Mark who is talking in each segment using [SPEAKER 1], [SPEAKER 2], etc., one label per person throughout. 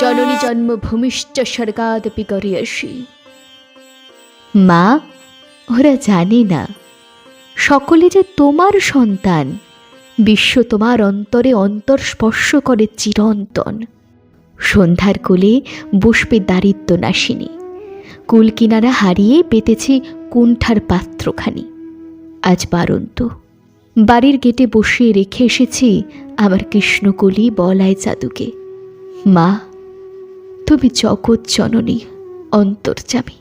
[SPEAKER 1] জননী জন্মভূমিশ্চ স্বর্গাদপি করিয়াসি মা, ওরা জানে না। সকলে যে তোমার সন্তান, বিশ্ব তোমার অন্তরে অন্তর স্পর্শ করে চিরন্তন। সন্ধ্যার কোলে বসবে দারিদ্র নাসিনী কুল কিনারা হারিয়ে পেতেছি কুণ্ঠার পাত্রখানি। আজ বারন্ত। বাড়ির গেটে বসিয়ে রেখে এসেছি আমার কৃষ্ণকলি বলায় জাদুকে। মা তুমি জগৎ জননী, অন্তর্যামী।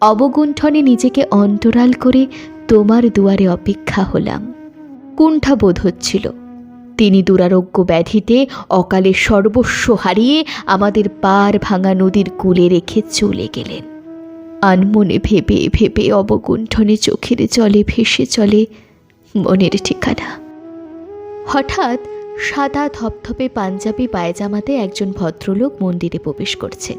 [SPEAKER 1] অবগুণ্ঠনে নিজেকে অন্তরাল করে তোমার দুয়ারে অপেক্ষা হলাম। কুণ্ঠা বোধ হচ্ছিল। তিনি দুরারোগ্য ব্যাধিতে অকালে সর্বস্ব হারিয়ে আমাদের পার ভাঙা নদীর কূলে রেখে চলে গেলেন। আনমনে ভেবে ভেবে অবগুণ্ঠনে চোখের জলে ভেসে চলে মনের ঠিকানা। হঠাৎ সাদা ধপধপে পাঞ্জাবি পায়জামাতে একজন ভদ্রলোক মন্দিরে প্রবেশ করছেন।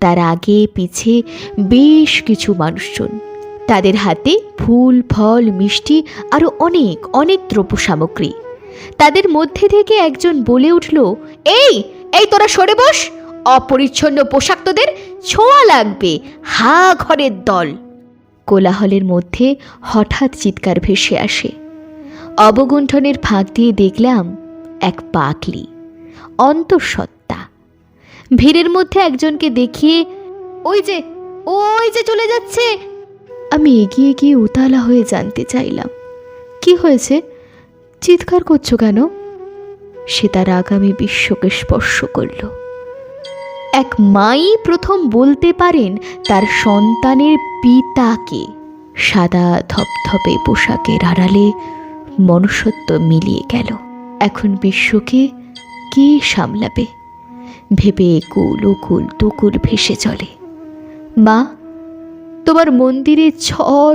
[SPEAKER 1] তার আগে পিছে বেশ কিছু মানুষজন। তাদের হাতে ফুল, ফল, মিষ্টি আরও অনেক অনেক দ্রব্য সামগ্রী। তাদের মধ্যে থেকে একজন বলে উঠল, এই এই তোরা সরে বস। অপরিচ্ছন্ন পোশাক তোদের ছোঁয়া লাগবে। হা, ঘরের দল। কোলাহলের মধ্যে হঠাৎ চিৎকার ভেসে আসে। অবগুণ্ঠনের ফাঁক দিয়ে দেখলাম এক পাকলি অন্তঃসত্ত্বা। ভিড়ের মধ্যে একজনকে দেখিয়ে, ওই যে ওই যে চলে যাচ্ছে! আমি এগিয়ে গিয়ে উতালা হয়ে জানতে চাইলাম, কি হয়েছে? চিৎকার করছ কেন? সে তার আগামী বিশ্বকে স্পর্শ করল। এক মাই প্রথম বলতে পারেন তার সন্তানের পিতাকে সাদা ধপধপে পোশাকের আড়ালে মনুষ্যত্ব মিলিয়ে গেল। এখন বিশ্বকে কে সামলাবে? ভেবে একুল ওকুল তুকুল ভেসে চলে। মা, তোমার মন্দিরে ছ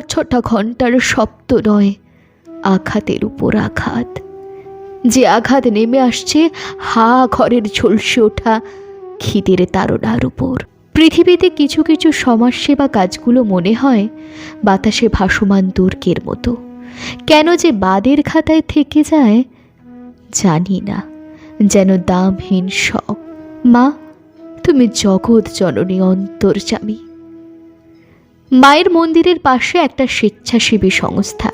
[SPEAKER 1] ছটা ঘণ্টার শব্দ নয়, আঘাতের উপর আঘাত। যে আঘাত নেমে আসছে, হা ঘরের ঝলসে ওঠা খিদের তারণার উপর। পৃথিবীতে কিছু কিছু সমাজসেবা কাজগুলো মনে হয় বাতাসে ভাসমান দুর্গের মতো। কেন যে বাদের খাতায় থেকে যায়, জানি না। যেন দামহীন শখ মা, তুমি জগৎ জননী অন্তর্জামী মায়ের মন্দিরের পাশে একটা স্বেচ্ছাসেবী সংস্থা।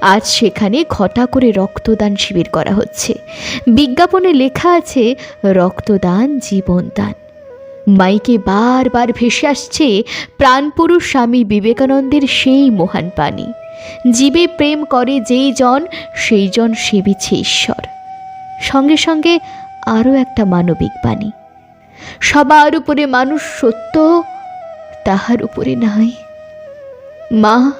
[SPEAKER 1] আজ সেখানে ঘটা করে রক্তদান শিবির করা হচ্ছে। বিজ্ঞাপনে লেখা আছে, রক্তদান জীবনদান মাইকে বারবার ভেসে আসছে প্রাণপুরুষ স্বামী বিবেকানন্দের সেই মহান বাণী। জীবে প্রেম করে যেই জন, সেই জন সেবিছে ঈশ্বর। সঙ্গে সঙ্গে আরও একটা মানবিক বাণী। সবার উপরে মানুষ সত্য, তাহার উপরে নাই। মা,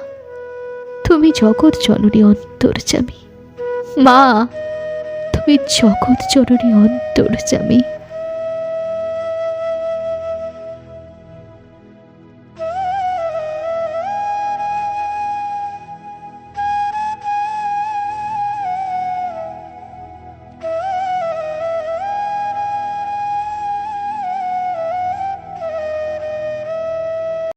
[SPEAKER 1] তুমি জগৎ জননী অন্তর্জামী মা, তুমি জগৎ জননী অন্তর্জামী